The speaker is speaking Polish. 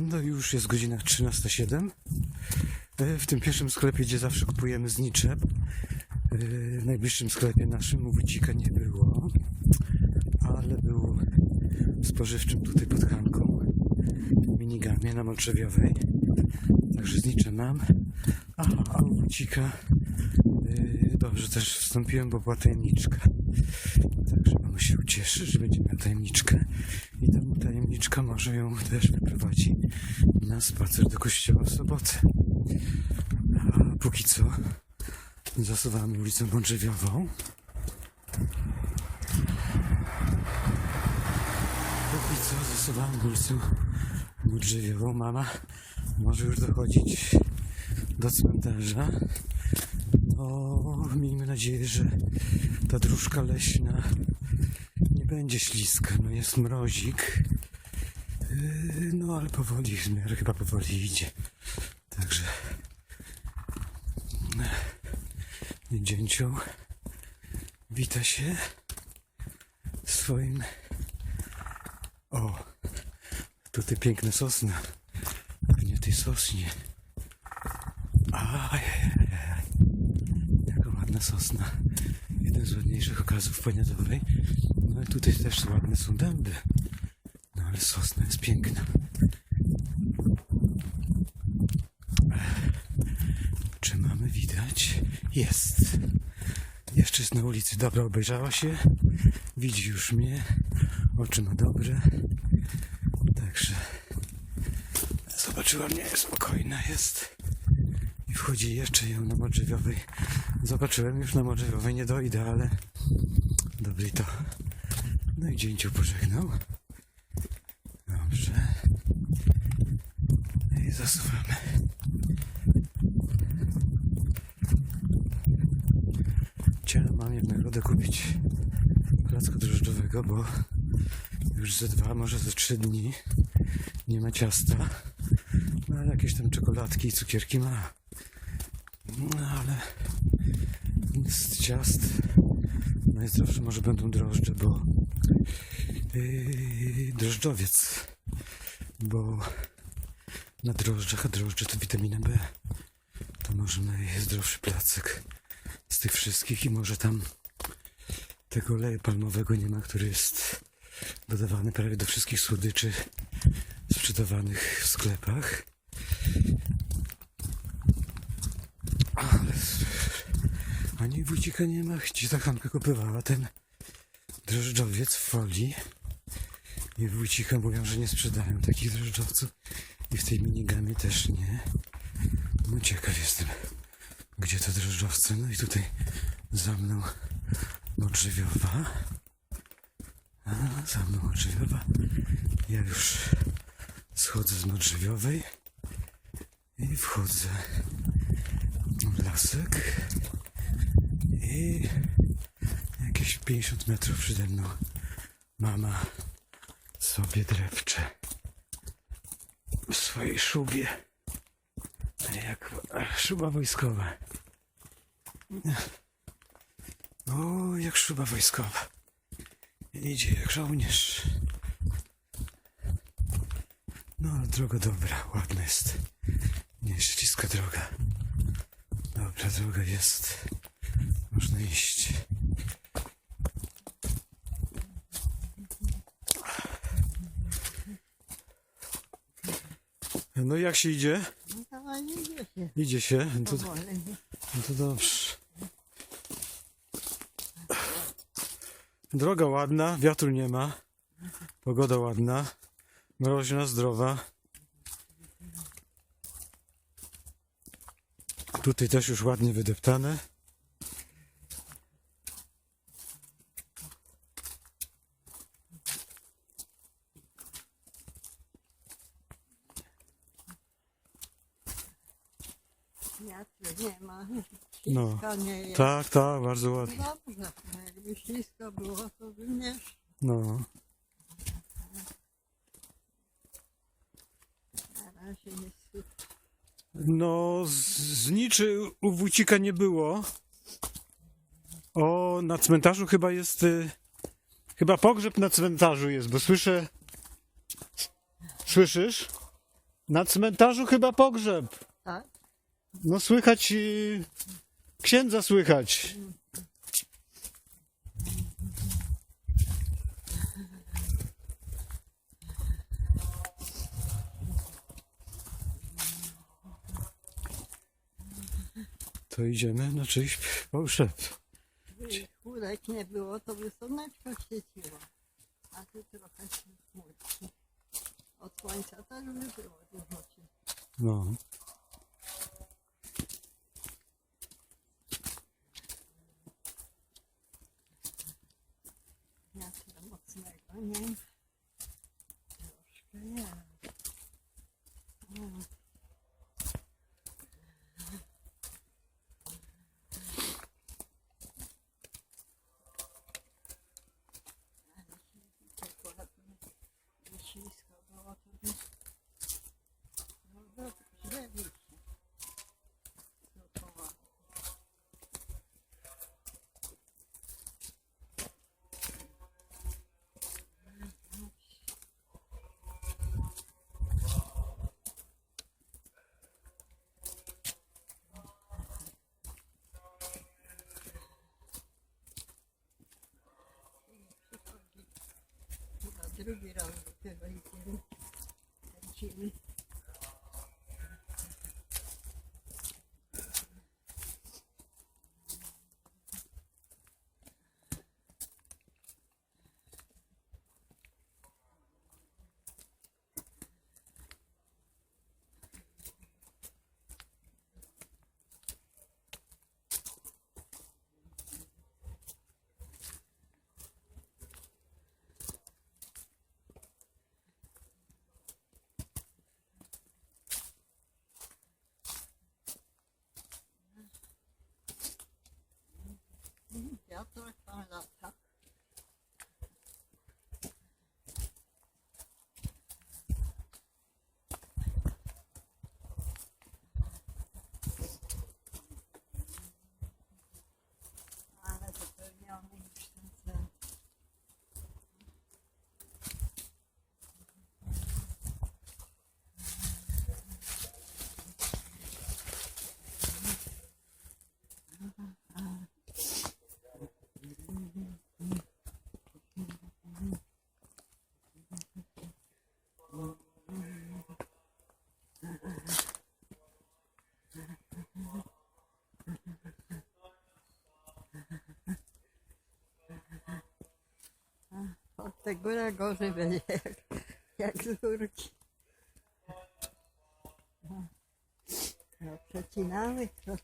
No już jest godzina 13.07. E, W tym pierwszym sklepie, gdzie zawsze kupujemy znicze, e, w najbliższym sklepie naszym Wójcika nie było, ale był spożywczym tutaj pod Hanką, w minigamie na Molczewiowej. Także znicze mam. Aha, a u Wójcika e, dobrze też wstąpiłem, bo była tajemniczka. Także mama się ucieszy, że będzie miała tajemniczkę i ta tajemniczka może ją też wyprowadzi na spacer do kościoła w sobotę. A póki co zasuwamy ulicą Bądrzewiową. Póki co zasuwamy ulicą Bądrzewiową. Mama może już dochodzić do cmentarza. No, miejmy nadzieję, że ta dróżka leśna będzie śliska. No jest mrozik. Yy, No ale powoli, w miarę chyba powoli idzie. Także yy, dzięcioł wita się swoim o tutaj piękne sosny pewnie tej sosnie ajajajaj jaka ładna sosna jeden z ładniejszych okazów poniatowej i tutaj też ładne są dęby no ale sosna jest piękna. Czy mamy widać? Jest. Jeszcze jest na ulicy. Dobra, obejrzała się. Widzi już mnie. Oczy ma dobre. Także zobaczyła mnie. Spokojna jest. I wchodzi jeszcze ją na Modrzewiowej. Zobaczyłem już na Modrzewiowej. Nie dojdę, ale dobry to. No i dzięciu pożegnał. Dobrze. I zasuwamy. Chciałem mamie w nagrodę kupić placka drożdżowego, bo już ze dwa, może ze trzy dni nie ma ciasta. No ale jakieś tam czekoladki i cukierki ma. No ale z ciast najzdrowsze może będą drożdże, bo yy, drożdżowiec, bo na drożdżach, a drożdże to witamina B, to może najzdrowszy placek z tych wszystkich i może tam tego oleju palmowego nie ma, który jest dodawany prawie do wszystkich słodyczy sprzedawanych w sklepach. Ani wójcika nie ma, gdzie ta Hanka kupywała ten drożdżowiec w folii. I wójcika mówią, że nie sprzedają takich drożdżowców. I w tej minigamie też nie. No ciekaw jestem, gdzie te drożdżowce. No i tutaj za mną Modrzewiowa. A, za mną Modrzewiowa. Ja już schodzę z Modrzewiowej i wchodzę w lasek i jakieś 50 metrów przede mną mama sobie drewcze w swojej szubie. Jak szuba wojskowa. O, jak szuba wojskowa. Idzie jak żołnierz. No, ale droga dobra, ładna jest. Nie śliska droga. Dobra droga jest. Można iść. No jak się idzie? No idzie się. No to, no to dobrze. Droga ładna, wiatru nie ma. Pogoda ładna. Mroźna, zdrowa. Tutaj też już ładnie wydeptane. Wiatru nie ma. No. Nie jest. Tak, tak, bardzo ładnie. Dobrze, no jakby ślisko było, to by nie No. na razie. No, z- zniczy u Wójcika nie było. O, na cmentarzu chyba jest. Y, chyba pogrzeb na cmentarzu jest, bo słyszę. Słyszysz? Na cmentarzu chyba pogrzeb. No słychać, księdza słychać. To idziemy na czyjś pogrzeb. Chmurek nie było, to by słoneczko świeciło. A tu trochę się chmurki. Od słońca też by było dużo. No. Mocnego nie. götürür geri alır. Tövbe. Her şeyini. Od tej góry gorzej będzie jak, jak z górki. Przecinamy to.